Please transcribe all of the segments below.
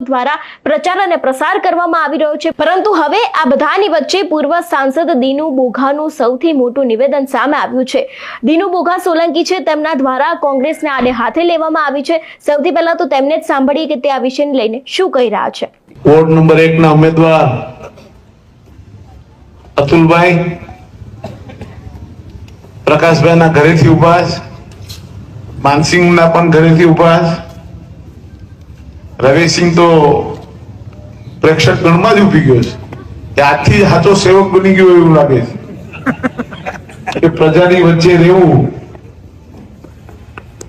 દ્વારા પ્રચાર અને પ્રસાર કરવામાં આવી રહ્યો છે. પરંતુ હવે આ બધાની વચ્ચે પૂર્વ સાંસદ દીનુ બોઘાનું સૌથી મોટું નિવેદન સામે આવ્યું છે. દીનુ બોઘા સોલંકી છે, તેમના દ્વારા કોંગ્રેસને આડે હાથે લેવામાં આવી છે. સૌથી પહેલા તો તેમને જ સાંભળીએ કે તે આ વિષયને લઈને શું કહી રહ્યા છે. વોર્ડ નંબર એક ના ઉમેદવાર અતુલભાઈ પ્રકાશભાઈ ના ઘરેથી ઊભા છે માનસિંહ ના પણ ઘરેથી ઊભા રવિસિંહ તો પ્રેક્ષક ગણમાં જ ઊભી ગયો છે. કે આજથી જ સાચો સેવક બની ગયો એવું લાગે છે. કે પ્રજાની વચ્ચે રહેવું.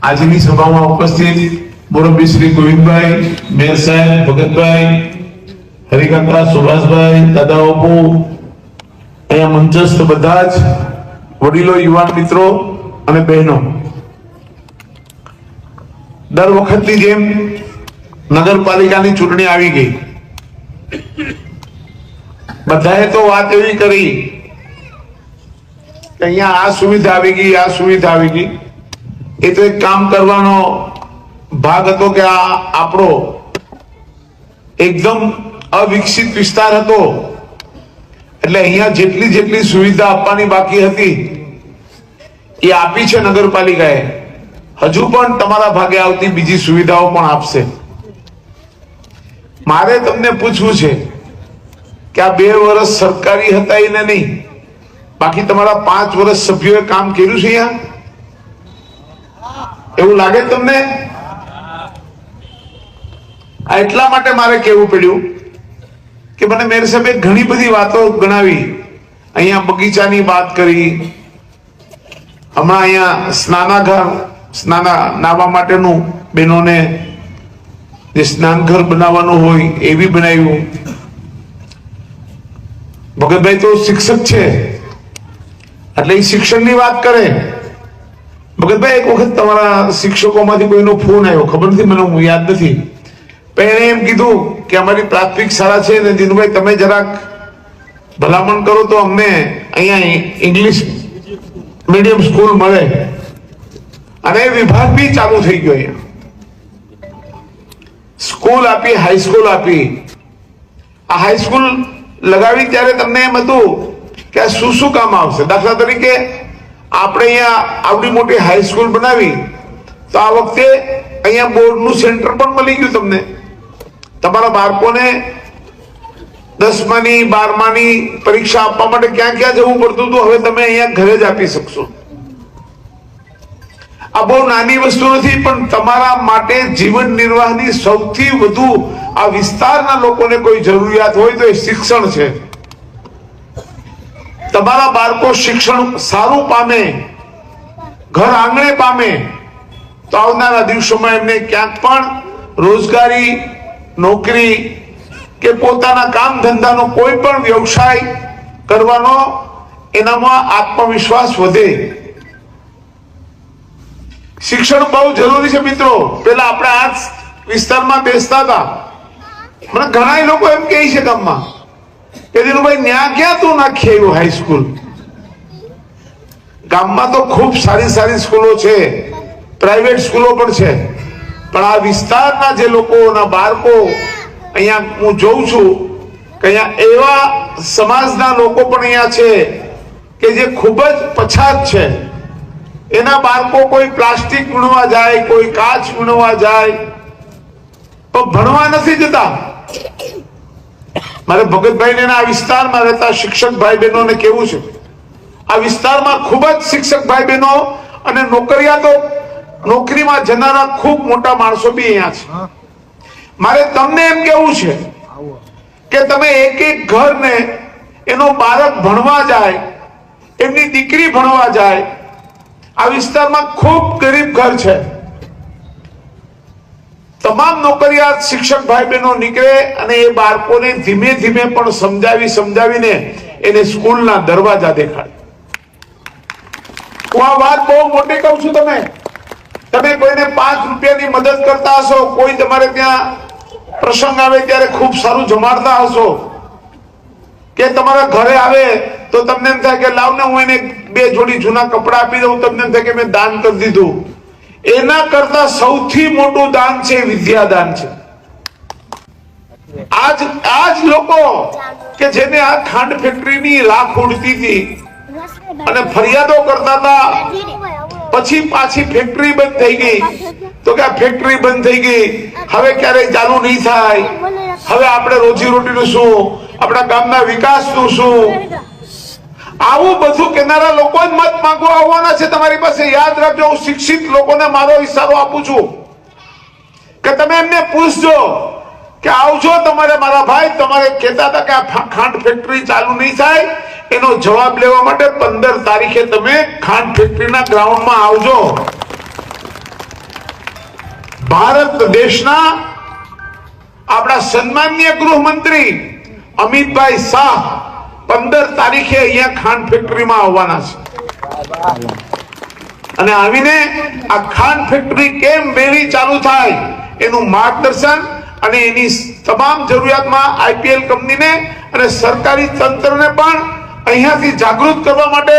આજની સભામાં ઉપસ્થિત મોરબી શ્રી ગોવિંદભાઈ મેયર સાહેબ ભગતભાઈ હરિકાકા સુભાષભાઈ દાદા બાપુ અહીંયા મંચસ્થ બધા જ વડીલો યુવાન મિત્રો અને બહેનો. દર વખતની જેમ નગરપાલિકાની ચૂંટણી આવી ગઈ. બધાએ તો વાત એવી કરી કે અહીંયા આ સુવિધા આવી ગઈ, આ સુવિધા આવી ગઈ. એ તો એક કામ કરવાનો ભાગ હતો કે આ આપણો એકદમ અવિકસિત વિસ્તાર હતો. એટલે અહીંયા જેટલી જેટલી સુવિધા આપવાની બાકી હતી, એ આપી છે નગરપાલિકાએ. હજુ પણ તમારા ભાગે આવતી બીજી સુવિધાઓ પણ આપશે. મારે તમને પૂછવું છે કે આ બે વર્ષ સરકારી હતા એને નહીં. બાકી તમારા પાંચ વર્ષ સભ્યોએ કામ કર્યું છે એવું લાગે તમને? આ એટલા માટે મારે કહેવું પડ્યું કે મને મેર સાહેબે ઘણી બધી વાતો ગણાવી. અહીંયા બગીચાની વાત કરી. હમણાં અહીંયા સ્નાનાગાર સ્નાના નાવા માટેનું બહેનોને જે સ્નાનઘર બનાવવાનું હોય એ બી બનાવ્યું. ભગતભાઈ તો શિક્ષક છે. એટલે એ શિક્ષણની વાત કરે. ભગતભાઈ, એક વખત તમારા શિક્ષકોમાંથી કોઈનો ફોન આવ્યો, ખબર નથી, મને હું યાદ નથી. પણ એણે એમ કીધું કે અમારી પ્રાથમિક શાળા છે ને, દિનુભાઈ, તમે જરાક ભલામણ કરો તો અમને અહીંયા ઇંગ્લિશ મીડિયમ સ્કૂલ મળે. અને વિભાગ બી ચાલુ થઈ ગયો અહીંયા. સ્કૂલ આપી હાઈસ્કૂલ આપી. આ હાઈસ્કૂલ લગાવી ત્યારે તમને એમ હતું કે આ શું શું કામ આવશે? દાખલા તરીકે આપણે અહીંયા આવડી મોટી હાઈસ્કૂલ બનાવી, તો આ વખતે અહીંયા બોર્ડનું સેન્ટર પણ મળી ગયું તમને. તમારા બાળકોને દસમાની, બારમાની પરીક્ષા આપવા માટે ક્યાં ક્યાં જવું પડતું હતું, હવે તમે અહીંયા ઘરે જ આપી શકશો. આ બહુ નાની વસ્તુ નથી, પણ તમારા માટે જીવન નિર્વાહની સૌથી વધુ આ વિસ્તારના લોકોને કોઈ જરૂરિયાત હોય તો એ શિક્ષણ છે. તમારા બાળકો શિક્ષણ સારું પામે, ઘર આંગણે પામે, તો આવનારા દિવસોમાં એમને ક્યાંક પણ રોજગારી, નોકરી કે પોતાના કામ ધંધાનો કોઈ પણ વ્યવસાય કરવાનો એનામાં આત્મવિશ્વાસ વધે. શિક્ષણ બહુ જરૂરી છે મિત્રો. પેલા આપણે આ વિસ્તારમાં બેસતા હતા. મને ઘણા લોકો એમ કહે છે ગામમાં કે દિનુભાઈ, ન્યા ક્યાં તું નાખી આવ્યું હાઈસ્કૂલ ગામમાં તો ખૂબ સારી સારી સ્કૂલો છે. પ્રાઇવેટ સ્કૂલો પણ છે. પણ આ વિસ્તારના જે લોકોના બાળકો અહીંયા હું જોઉં છું કે અહીંયા એવા સમાજના લોકો પણ અહીંયા છે કે જે ખૂબ જ પછાત છે. એના બાળકો કોઈ પ્લાસ્ટિક વીણવા જાય કોઈ કાચ વીણવા જાય. તો ભણવા નથી જતા. મારે ભગતભાઈ ને આ વિસ્તારમાં રહેતા શિક્ષક ભાઈ બહેનોને કેવું છે? આ વિસ્તારમાં ખૂબ જ શિક્ષક ભાઈ બહેનો અને નોકરિયાતો નોકરીમાં જનારા ખૂબ મોટા માણસો બી અહીંયા છે. મારે તમને એમ કેવું છે કે તમે એક એક ઘરને એનો બાળક ભણવા જાય એમની દીકરી ભણવા જાય આ વિસ્તારમાં ખૂબ ગરીબ ઘર છે. તમામ નોકરિયાત શિક્ષક ભાઈ બહેનો નીકળે અને એ બાળકોને ધીમે ધીમે પણ સમજાવી સમજાવીને એને સ્કૂલના દરવાજા દેખાડે. હું આ વાત બહુ મોટી કહું છું તમે તમે કોઈને પાંચ રૂપિયાની મદદ કરતા હશો, કોઈ તમારે ત્યાં પ્રસંગ આવે ત્યારે ખૂબ સારું જમાડતા હશો. કે તમારા ઘરે આવે તો તમને એમ થાય કે લાવ ને હું એને બે જોડી જૂના કપડા આપી દઉં, તમને એમ થાય કે મેં દાન કરી દીધું. એના કરતા સૌથી મોટું દાન છે વિદ્યાદાન છે. આજ આજ લોકો કે જેને આ ખાંડ ફેક્ટરીની રાખ ઉડતી હતી અને ફરિયાદો કરતા હતા, પછી પાછી ફેક્ટરી બંધ થઈ ગઈ. તો કે આ ફેક્ટરી બંધ થઈ ગઈ. હવે ક્યારેય ચાલુ નહીં થાય. હવે આપણે રોજી રોટીનું શું? આપણા ગામના વિકાસનું શું? આવું બધું કેનારા લોકો મત માંગવા આવવાના છે. તમારી પાસે યાદ રાખજો, હું શિક્ષિત લોકોને મારો ઈશારો આપું છું કે તમે એમને પૂછજો કે આવજો તમારે મારા ભાઈ, તમારે કહેતા હતા કે આ ખાંડ ફેક્ટરી ચાલુ નહીં થાય. એનો જવાબ લેવા માટે પંદર તારીખે તમે ખાંડ ફેક્ટરીના ગ્રાઉન્ડમાં આવજો. ભારત દેશના આપણા સન્માનીય ગૃહમંત્રી અમિતભાઈ શાહ પંદર તારીખે અહીંયા ખાંડ ફેક્ટરીમાં આવવાના છે. અને આવીને આ ખાંડ ફેક્ટરી કેમ વેરી ચાલુ થાય એનું માર્ગદર્શન અને એની તમામ જરૂરિયાતમાં આઈપીએલ કંપનીને અને સરકારી તંત્રને પણ અહીંયાથી જાગૃત કરવા માટે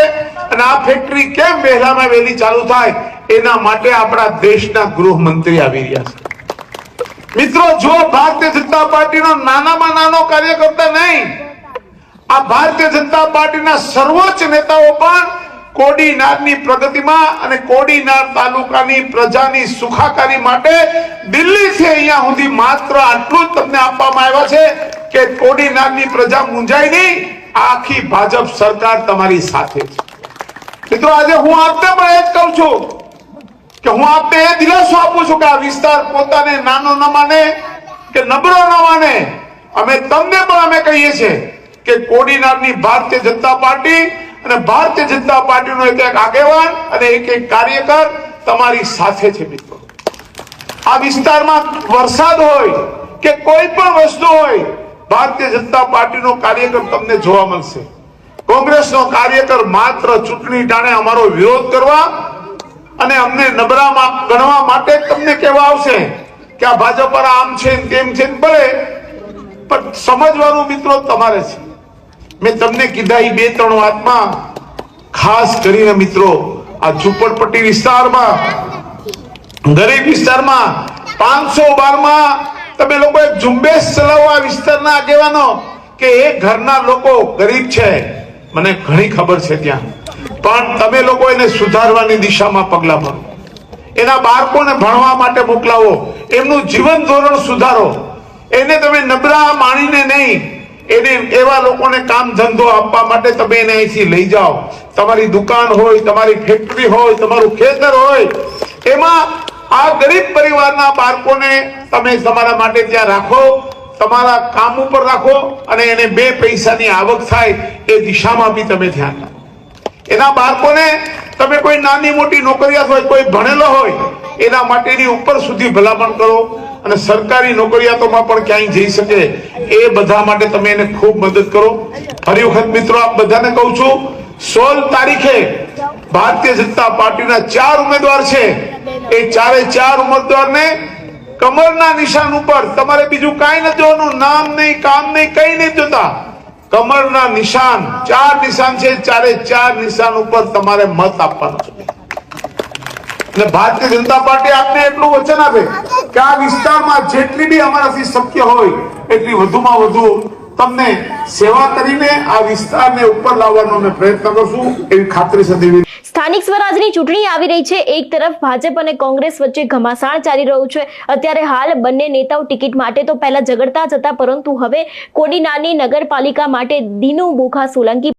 અને આ ફેક્ટરી કેમ વહેલામાં વહેલી ચાલુ થાય એના માટે આપણા દેશના ગૃહમંત્રી આવી રહ્યા છે. મિત્રો, જો ભારતીય જનતા પાર્ટીનો નાનામાં નાનો કાર્યકર્તા નહીં આ ભારતીય જનતા પાર્ટીના સર્વોચ્ચ નેતાઓ પણ કોડીનારની પ્રગતિમાં અને કોડીનાર તાલુકાની પ્રજાની સુખાકારી માટે દિલ્હીથી અહીંયા સુધી માત્ર આટલું જ તમને આપવામાં આવ્યા છે કે કોડીનારની પ્રજા મૂંઝાય નહીં આખી ભાજપ સરકાર તમારી સાથે છે. મિત્રો, આજે હું આપને પણ એ જ કહું છું કે હું આપને એ દિલાસો આપું છું કે આ વિસ્તાર પોતાને નાનો ન માને કે નબળો ન માને અમે તમને પણ અમે કહીએ છીએ કે કોડીનારની ભારતીય જનતા પાર્ટી અને ભારતીય જનતા પાર્ટીનો એક એક આગેવાન અને એક એક કાર્યકર તમારી સાથે છે મિત્રો. આ વિસ્તારમાં વરસાદ હોય કે કોઈ પણ વસ્તુ હોય, ભારતીય જનતા પાર્ટીનો કાર્યકર તમને જોવા મળશે. કોંગ્રેસનો કાર્યકર માત્ર ચૂંટણી ટાણે અમારો વિરોધ કરવા અને અમને નબળામાં ગણવા માટે તમને કહેવા આવશે કે આ ભાજપ પર આમ છે તેમ છે ભલે, પણ સમજવાનું મિત્રો તમારે છે. મેં તમને કીધા એ બે ત્રણ વાતમાં. ખાસ કરીને મિત્રો, આ ઝુંપડપટ્ટી વિસ્તારમાં, ગરીબ વિસ્તારમાં પાંચસો બારમાં તમે લોકોએ ઝુંબેશ ચલાવવા વિસ્તારના આગેવાનો કે એ ઘરના લોકો ગરીબ છે. મને ઘણી ખબર છે ત્યાં. પણ તમે લોકો એને સુધારવાની દિશામાં પગલા ભરો. એના બાળકોને ભણવા માટે મોકલાવો. એમનું જીવન ધોરણ સુધારો. એને તમે નબળા માણીને નહીં એને એવા લોકોને કામ ધંધો આપવા માટે તમે એને અહીંથી લઈ જાઓ. તમારી દુકાન હોય, તમારી ફેક્ટરી હોય, તમારું ખેતર હોય, એમાં આ ગરીબ પરિવારના બાળકોને તમે તમારા માટે ત્યાં રાખો, તમારા કામ ઉપર રાખો અને એને બે પૈસાની આવક થાય એ દિશામાં બી તમે ધ્યાન રાખો. એના બાળકોને તમે કોઈ નાની મોટી નોકરિયાત હોય કોઈ ભણેલો હોય, એના માટેની ઉપર સુધી ભલામણ કરો. અને સરકારી નોકરિયાતોમાં પણ ક્યાંય જઈ શકે એ બધા માટે તમે એને ખૂબ મદદ કરો. ફરી વખત મિત્રો આપ બધાને કહું છું, સોળ તારીખે ભારતીય જનતા પાર્ટીના ચાર ઉમેદવાર છે. એ ચારે ચાર ઉમેદવારને કમરના નિશાન ઉપર તમારે બીજું કાંઈ નથી જોવાનું નામ નહીં, કામ નહીં, કઈ નહીં જોતા. કમરના નિશાન, ચાર નિશાન છે, ચારે ચાર નિશાન ઉપર તમારે મત આપવાનો છે. અને ભારતીય જનતા પાર્ટી આપને એટલું વચન આપે કે આ વિસ્તારમાં જેટલી બી અમારાથી શક્ય હોય, એટલી વધુમાં વધુ તમને સેવા કરીને આ વિસ્તારને ઉપર લાવવાનો અમે પ્રયત્ન કરશું એવી ખાતરી સદી સ્થાનિક સ્વરાજની ચૂંટણી આવી રહી છે. એક તરફ ભાજપ અને કોંગ્રેસ વચ્ચે ઘમાસાણ ચાલી રહ્યું છે. અત્યારે હાલ બંને નેતાઓ ટિકિટ માટે તો પહેલા ઝઘડતા જ હતા, પરંતુ હવે કોડીનાની નગરપાલિકા માટે દીનુ બુખા સોલંકી